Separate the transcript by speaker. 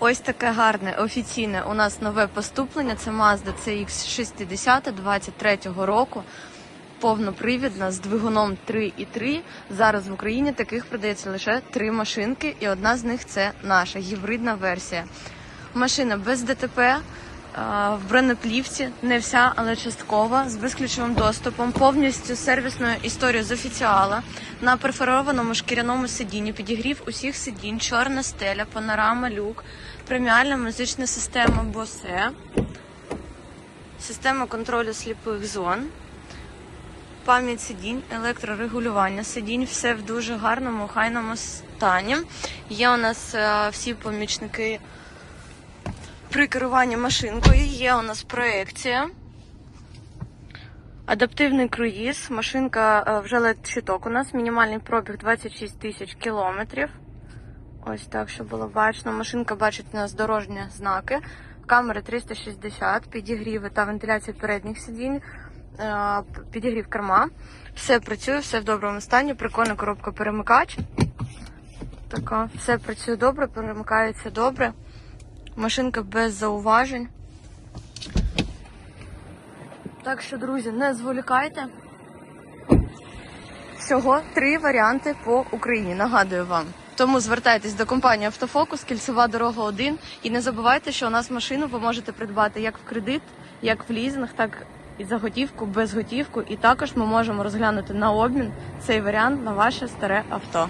Speaker 1: Ось таке гарне офіційне у нас нове поступлення. Це Mazda CX-60 23-го року. Повнопривідна з двигуном 3.3. Зараз в Україні таких продається лише три машинки, і одна з них це наша гібридна версія. Машина без ДТП, в бронеплівці, не вся, але часткова, з безключовим доступом, повністю сервісною історією з офіціала, на перфорованому шкіряному сидінні, підігрів усіх сидінь, чорна стеля, панорама, люк, преміальна музична система Bose, система контролю сліпих зон. Пам'ять сидінь, електрорегулювання сидінь, все в дуже гарному, охайному стані. Є у нас е, всі помічники при керуванні машинкою, є у нас проекція. Адаптивний круїз. Машинка е, вже led щиток у нас. Мінімальний пробіг 26 тисяч кілометрів. Ось так, щоб було бачно. Машинка бачить у нас дорожні знаки. Камери 360, підігріви та вентиляція передніх сидінь, е, підігрів керма. Все працює, все в доброму стані. Прикольна коробка перемикач. Така, все працює добре, перемикається добре. Машинка без зауважень. Так що, друзі, не зволікайте. Всього три варіанти по Україні. Нагадую вам. Тому звертайтесь до компанії Автофокус, кільцева дорога 1. І не забувайте, що у нас машину ви можете придбати як в кредит, як в лізинг, так і за готівку, без готівку. І також ми можемо розглянути на обмін цей варіант на ваше старе авто.